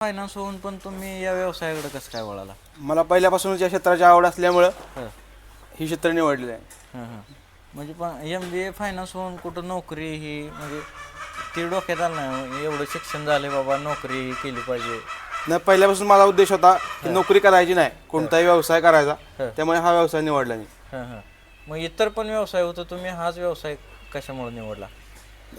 Finance होऊन पण तुम्ही या व्यवसायाकडे कसं काय वळाला? मला पहिल्यापासूनच या क्षेत्राची आवड असल्यामुळं हं, ही क्षेत्र निवडलेलं आहे. हं, हं. म्हणजे पण एम बी ए फायनान्स होऊन कुठं नोकरी ही म्हणजे ते डोक्यात आलं नाही एवढं शिक्षण झाले बाबा नोकरी केली पाहिजे. नाही पहिल्यापासून माझा उद्देश होता की नोकरी करायची नाही कोणताही व्यवसाय करायचा. हं. त्यामुळे हा व्यवसाय निवडला मी. हं, हं. मग इतर पण व्यवसाय होतं तुम्ही हाच व्यवसाय कशामुळे निवडला?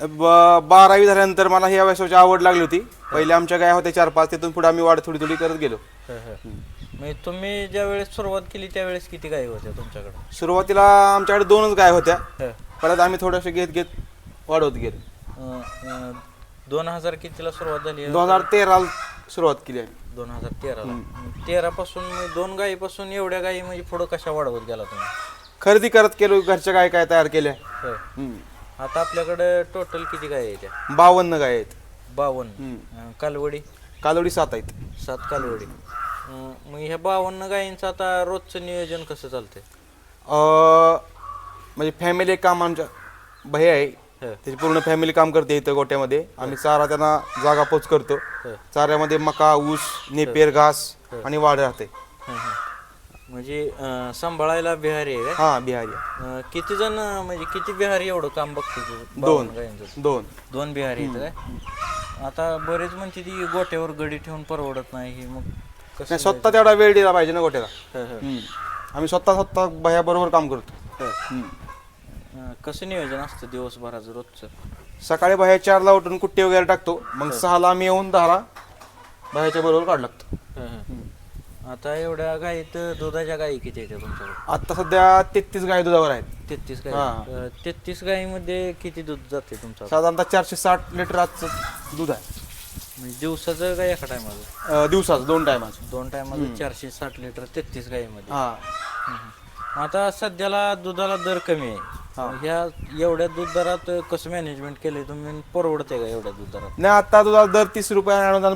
ब- बारावी झाल्यानंतर मला ह्या व्यवसायाची आवड लागली होती. पहिले आमच्या गाय होत्या चार पाच तिथून पुढे आम्ही वाढ थोडी थोडी करत गेलो. म्हणजे तुम्ही ज्या वेळेस सुरुवात केली त्यावेळेस किती गायी होत्या तुमच्याकडे? सुरुवातीला आमच्याकडे दोनच गाय होत्या. हं. परत आम्ही थोडंसं घेत घेत वाढवत गेलो. अं, अं, दोन हजार कितीला सुरुवात झाली? दोन हजार तेराला सुरुवात केली आम्ही. दोन हजार तेराला. तेरा पासून म्हणजे दोन गायीपासून एवढ्या गायी म्हणजे पुढं कशा वाढवत गेला तुम्ही? खरेदी करत गेलो घरच्या गाय काय तयार केल्या. हम्म. आता आपल्याकडे टोटल किती गाय आहे त्या बावन्न गाय आहेत. बावन्न. अं, कालवडी? कालवडी सात आहेत. सात कालवडी. अं, मग ह्या बावन्न गायींचं आता रोजचं नियोजन कसं चालतंय? अं, म्हणजे फॅमिली काम आमच्या भय आहे. हं. त्याची पूर्ण फॅमिली काम करते इथं गोट्यामध्ये. आम्ही चारा त्यांना जागा पोच करतो. हं. चाऱ्यामध्ये मका ऊस नेपेर घास आणि वाढ राहते. हं, हं. म्हणजे अं, सांभाळायला बिहारी आहे का? हा बिहारी अं, किती जण अं, म्हणजे किती बिहारी एवढं काम बघते तू? दोन. बावन्न गायींचं दोन. दोन बिहारी आहेत काय? आता बरेच म्हणते ती गोट्यावर गडी ठेवून परवडत नाही ही मग कसं नाही स्वतः तेवढा वेळ दिला पाहिजे ना गोट्याला. हं, हं. हम्म. आम्ही स्वतः स्वतः भया बरोबर काम करतो. अं, कसं नियोजन असतं दिवसभराचं रोजचं? सकाळी बाहेर चारला उठून कुट्टी वगैरे टाकतो. मग सहाला आम्ही येऊन दहाला बाहेरच्या बरोबर काढ लागतो. आता एवढ्या गाईत दुधाच्या गायी किती आहेत तुमच्याकडे? आता सध्या तेहतीस गाय दुधावर आहेत. तेहतीस हा. गाई तेहतीस गाईमध्ये किती दूध जाते तुमचं? साधारणतः चारशे साठ लिटर आजचं दूध आहे. म्हणजे दिवसाचं काय एका टायमाचं? अं, दिवसाचं दोन टायमाचं. दोन टायमाचं चारशे साठ लिटर तेहतीस गाईमध्ये. हा. आता सध्याला दुधाला दर कमी आहे. ह्या एवढ्या दूध दरात कसं मॅनेजमेंट केलंय? तुम्ही परवडते का एवढ्या दूध दरात? नाही आता दुधाला दर तीस रुपये अनुदान